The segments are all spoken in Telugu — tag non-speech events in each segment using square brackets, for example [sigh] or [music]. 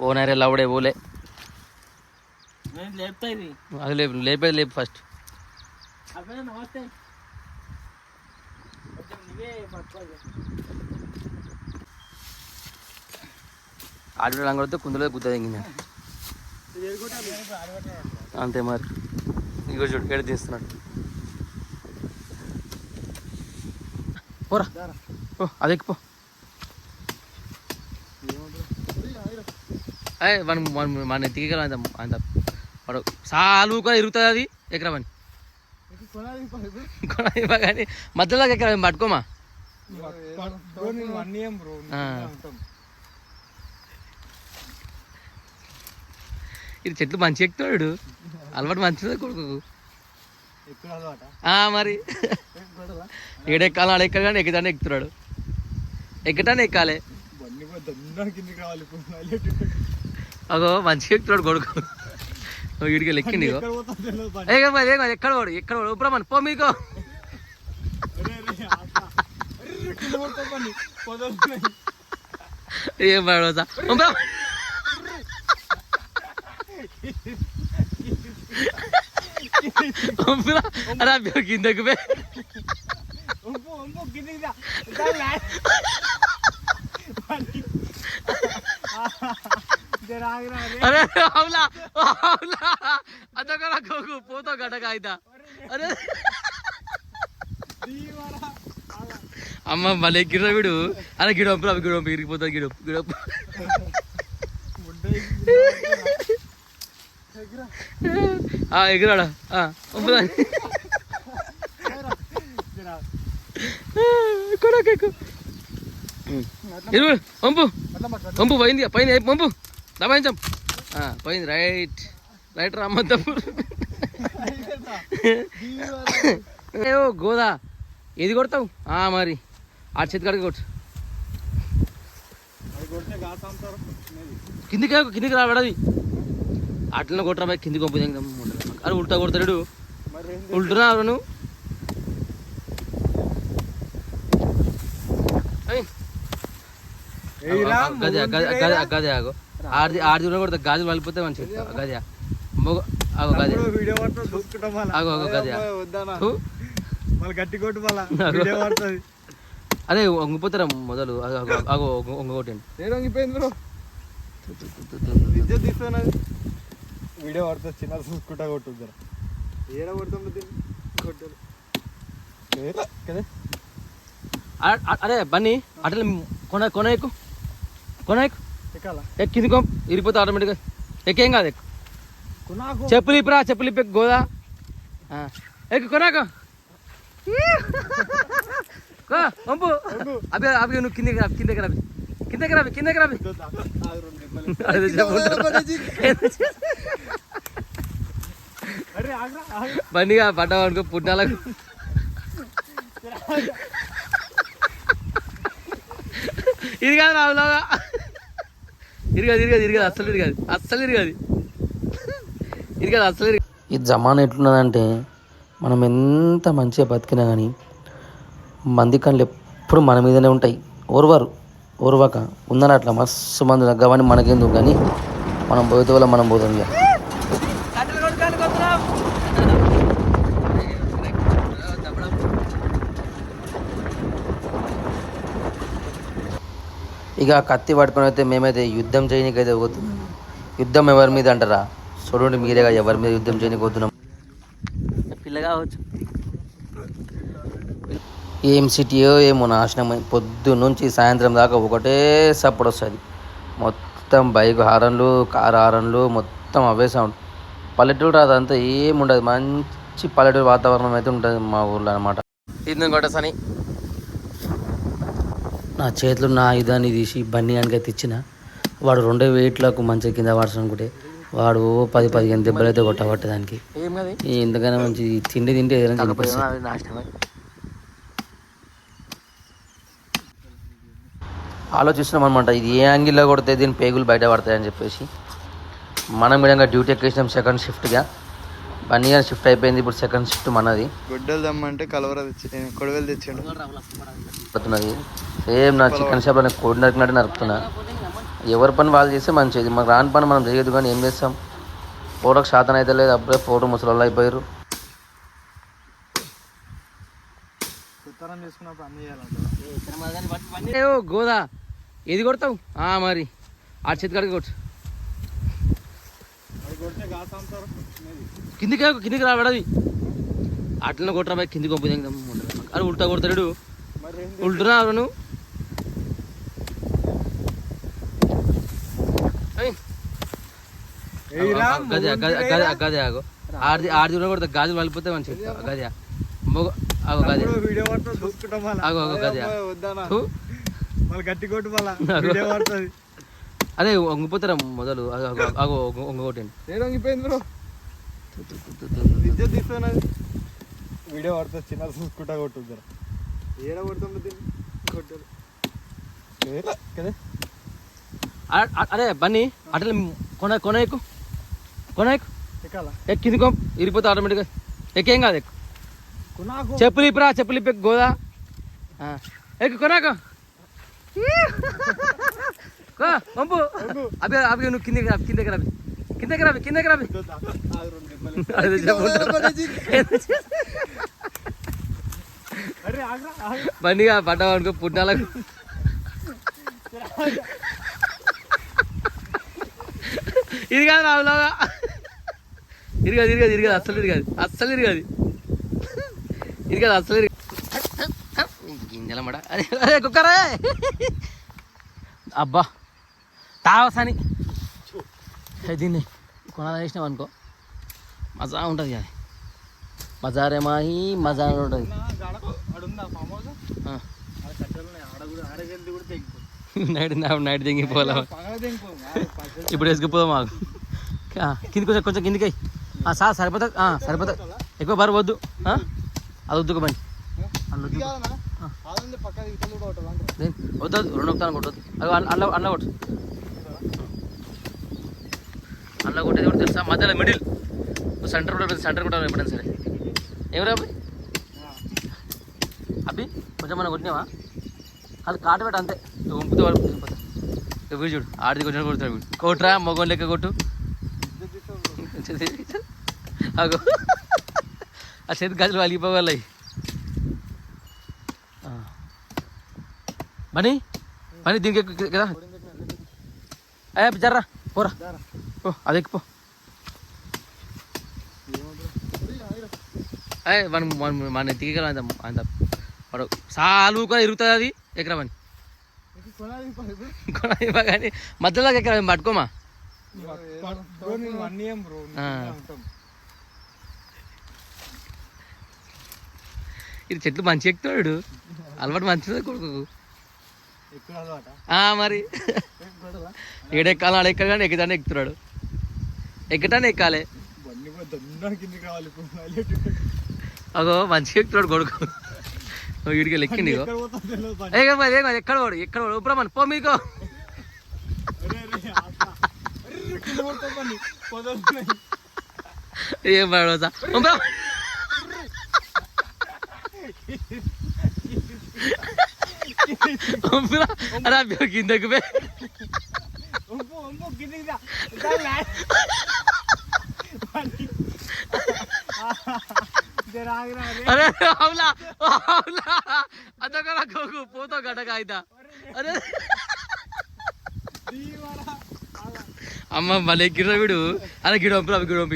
ఓనరే లవడే ఓలే. అది లేపు లేపేది లేపు ఫస్ట్. ఆడిలో రంగడితే కుందులో గుద్ద దింగింది. అంతే మరి. ఇంకో చూడు కేడ తీస్తున్నాడు. పోరా. పో అదే మనం మనం మన దిగలం ఎత్తికి అంత అంత వాడు సాలు కూడా ఇరుగుతుంది అది ఎకరా పని కొనాలి కానీ మధ్యలో ఎకరా పట్టుకోమా? ఇది చెట్లు మంచి ఎక్కుతాడు అలవాటు మంచిదే కొడుకు ఆ, మరి. ఏడెక్కాలి ఆడ ఎక్కడ కానీ ఎక్కడానే ఎక్కుతున్నాడు ఎక్కటానే ఎక్కాలి అగో మంచిగా ఎక్కుతున్నాడు కొడుకు ఓ, వీడికి లెక్కిండి ఇగో ఏ కాదు, ఏ కాదు, ఎక్కడ వాడు ఎక్కడ వాడు ఉప్రమణ్ పో మీకో ఏం పడవసా అరే అబ్బా, కిందకు పే అరే అవులా అవులా అదొక నాకు పోతావు గడక అయితా అరే అమ్మ మళ్ళీ ఎక్కిరా వీడు అరే గిడొంపు అవి గిడొంపు ఇరిగిపోతుంది గిడొంపు గిడొంపు ఆ, ఎగిరాడా పంపు పంపు పోయింది పైన పంపు దబాయించాం పోయింది. రైట్. రైట్ రమ్మద్దాము ఏవో గోదా. ఏది కొడతావు? ఆ, మరి. ఆ చేతి కడిగి కొట్టు. కిందికి కిందికి రాబడది అట్లనే కొట్టరా బాయ్ కిందికి పంపు అరే ఉల్టా కొడతాడు ఉల్టున్నా నువ్వు గది గది గది ఆగు. ఆడిది ఆడిది కూడా గాజులు వలిపోతే మంచిగా గది మొగ అదే వంగిపోతారా మొదలు? ఆగు వంగొట్టండి నేను వంగిపోయింది బ్రో. వీడియో పడుతుంది చిన్న చూసుకుంటా కొట్టుద్దరు ఏడ కొట్టారు కదా? అరే బన్నీ అట్లా కొన కొన ఎక్కు. కొన ఎక్కు ఎక్కాలా ఎక్కి కిందికి ఇరిపోతే ఆటోమేటిక్గా ఎక్కేం కాదు ఎక్కు. చెప్పులు ఇప్పురా చెప్పులు ఇప్పి గోదా. ఎక్కు కొనాకు. పంపు. అవి అవి నువ్వు కిందకి రా కిందకి రావి కిందకి రావి కిందకి ఆగ్రా బండిగా పడ్డావు అనుకో పుట్టినాలకు ఇది కాదు రావులాగా ఇరగదు ఇరగదు ఇరగదు అస్సలు ఇరగదు అస్సలు ఇరగదు ఇరగదు అస్సలు ఇరగదు ఈ జమానా ఎట్లున్నదంటే మనం ఎంత మంచిగా బతికినా కానీ మంది కళ్ళు ఎప్పుడు మన మీదనే ఉంటాయి. ఓర్వారు ఓర్వాక. ఉందని అట్లా మస్తు మంది తగ్గవని మనకేందుకు కానీ మనం పోతే వల్ల మనం పోతాం ఇక ఇక కత్తి పట్టుకొని అయితే మేమైతే యుద్ధం చేయనీకి అయితే పోతున్నాం. యుద్ధం ఎవరి మీద అంటారా? చూడండి మీరేగా ఎవరి మీద యుద్ధం చేయనీకి పోతున్నాం? పిల్ల కావచ్చు ఏం సిటీయో ఏమో నాశనం పొద్దు నుంచి సాయంత్రం దాకా ఒకటే సప్పుడు వస్తుంది. మొత్తం బైక్ హారన్లు కార్ హారన్లు మొత్తం అవే సౌండ్. పల్లెటూరు అదంతా ఏముండదు. మంచి పల్లెటూరు వాతావరణం అయితే ఉంటుంది మా ఊర్లో అనమాట ఇది సని నా చేతిలో నా ఇదాన్ని తీసి బన్నీ అని అయితే ఇచ్చిన వాడు రెండే వెయిట్లకు మంచిగా కింద వాడుచు అనుకుంటే వాడు పది పదిహేను దెబ్బలు అయితే కొట్టబట్ట దానికి. ఎందుకైనా మంచి తిండి తింటే ఏదైనా. ఆలోచిస్తున్నాం అనమాట ఇది ఏ యాంగిల్లో కొడితే దీని పేగులు బయట పడతాయని చెప్పేసి. మనం విధంగా డ్యూటీ ఎక్కేసినాం సెకండ్ షిఫ్ట్గా. వన్ ఇయర్ షిఫ్ట్ అయిపోయింది ఇప్పుడు సెకండ్ షిఫ్ట్ మనది. గొడ్డలు దమ్మంటే కలవర తెచ్చి కొడవలు తెచ్చాడు. పడుతున్నది సేమ్ నా చికెన్ షాప్లో నేను కోడి నరికినట్టు నరుకుతున్నా. ఎవరి పని వాళ్ళు చేస్తే మంచిది మాకు రాని పని మనం చేయదు కానీ ఏం చేస్తాం? ఫోటోకి శాతం అయితే లేదు. అప్పుడే ఫోటో ముసలి అయిపోయారు గోదా. ఏది కొడతావు? ఆ, మరి. ఆ చేతి కాడికి కొట్టు. కిందికి కిందికి రాబడది అట్లనే కొట్టరా బాయ్ కిందికి పంపుదాం అరే ఉల్టా కొడతాడు ఉల్టున్నా నువ్వు? గది గది. గది ఆగు. ఆడిది కూడా కొడతా గాజులు వలిపోతే గది మొగ ఆగో గది. ఆగు, ఆగు, గది. మళ్ళీ గట్టి కొట్టు మళ్ళా. అదే వంగిపోతారా మొదలు? ఆగు వంగొట్టండి ఏదో వంగిపోయింది బ్రో. తీస్తున్నది వీడియో పడుతుంది చిన్న చూసుకుంటా కొట్టుద్దరు ఏడ కొడుతుంది కొట్టారు కదా? అరే బన్నీ అట్లా కొన కొన ఎక్కు కొన ఎక్కు ఎక్కాల ఎక్కి కిందికో ఇరిపోతే ఆటోమేటిక్గా ఎక్కేం కాదు ఎక్కు. కొనాకు. చెప్పులు ఇప్పురా చెప్పులు ఇప్పి గోదా ఎక్కు కొనాకు. కో [laughs] పంపు. అవి అవి నువ్వు కిందకి రావి కిందకి రావి కిందకి రావి కిందకి రావి అదే చెప్పుకుంటారా? బండిగా పడ్డావు అనుకో పుట్టాలకు. ఇది కాదు రావులాగా ఇరిగదు ఇరిగదు ఇరిగదు అస్సలు ఇరిగదు అస్సలు ఇరిగదు ఇరిగదు అస్సలు ఇరిగదు గింజలమడ అరే అరే కుక్కరే అబ్బా. తావసాని దీన్ని కొనాలి వేసినావు అనుకో. మజా ఉంటుంది అది మజారే మాహి మజా ఉంటుంది. నైట్ నైట్ దిగిపోలే ఇప్పుడు వేసుకుపోదాం మాకు. కిందికి కొంచెం కొంచెం కిందికి సార్ సరిపోతా సరిపోతా ఎక్కువ బరువు వద్దు? అది వద్దుకు అల్ల వద్దు రెండు ఒకతాను కొట్టదు అది అల్ల అల్ల కొట్టు. అందులో కొట్టేది కూడా తెలుసా? మధ్యలో మిడిల్ సెంటర్ కూడా సెంటర్ కూడా ఎప్పుడైనా సరే. ఎవరా అబ్బి? అబ్బి కొంచెం మనం కొట్టినావా? అది కాటు పెట్ట అంతే. నువ్వు వాళ్ళు వీడు చూడు ఆడిది కొంచెం కొడుతాడు వీడు. కొట్టురా మగోని లెక్క కొట్టు. అగో. ఆ చేతి గజలు అలిగిపోవాలి మనీ మనీ దీనికి కదా. ఏ జర్రా పోరా. పో అది మనం మనం మన కదా అంత అంత. వాడు సాలు కూడా ఇరుగుతుంది అది ఎకరా పని కొనాలి కానీ మధ్యలో ఎకరా పట్టుకోమా. ఇది చెట్లు మంచి ఎక్కుతాడు. అలవాటు మంచిది కొడుకు మరి. ఏడెక్కాలి ఆడ ఎక్కడ కానీ ఎక్కుతానే ఎక్కుతున్నాడు ఎక్కటానే ఎక్కాలి. ఇప్పుడు. అగో మంచిగా ఎక్కుతున్నాడు కొడుకు. లెక్కిండి బండి. ఏ మరి, ఏ ఎక్కడ వాడు ఎక్కడ వాడు ఉపరమని పో మీకో. ఏం పడవసా అరే కిందకు పే వంపు, వంపు, కిందకి రా. దానిలా. బండి. జర ఆగురా, అరే. అరే అవులా అవులా అదొక నాకు పోతో గడక అయితా అరే దీవారా. ఆగు. అమ్మ మళ్ళీ ఎక్కిరా వీడు అరే గిడొంపు అవి గిడొంపు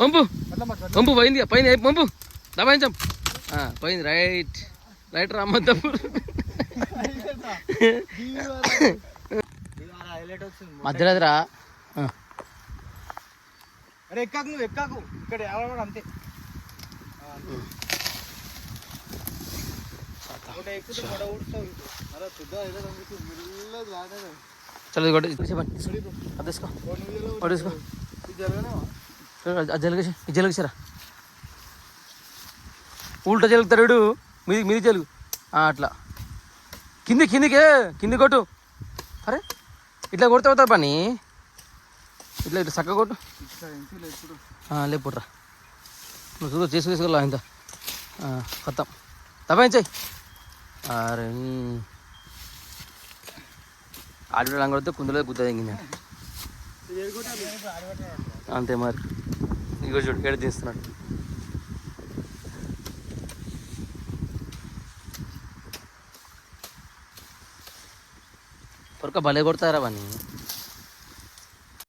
పంపు. పంపు పోయింది పోయింది ఏ, పంపు. దబాయించాం ఆ, పోయింది రైట్. రైట్ రామ్మద్దాం హైలైట్ వచ్చింది మధ్యలో రా అరే ఎక్కాకు నువ్వు ఎక్కాకు. ఇక్కడ ఎవరు అంతే. ఏదో మెల్లగా. చలో ఇది చెప్పండి అది తీసుకో. ఓ తీసుకో. అది ఇది ఉల్టా జలుగుతాడు మీది మీది జలుగు అట్లా. కింది కిందికే కింది కొట్టు. అరే ఇట్లా కొడితే అవుతుంది పని. ఇట్లా ఇట్లా చక్క కొట్టు. లేపుట్రా నువ్వు చూడు చేసుకు తీసుకెళ్ళా ఇంత. కొత్తం. తప్పించాయి అరే ఆడిలో రంగు కొడితే కుందులో గుద్ద అంతే మరి. ఇగో చూడు ఎడ తీస్తున్నాడు. పొరక భలే కొడతారా అవన్నీ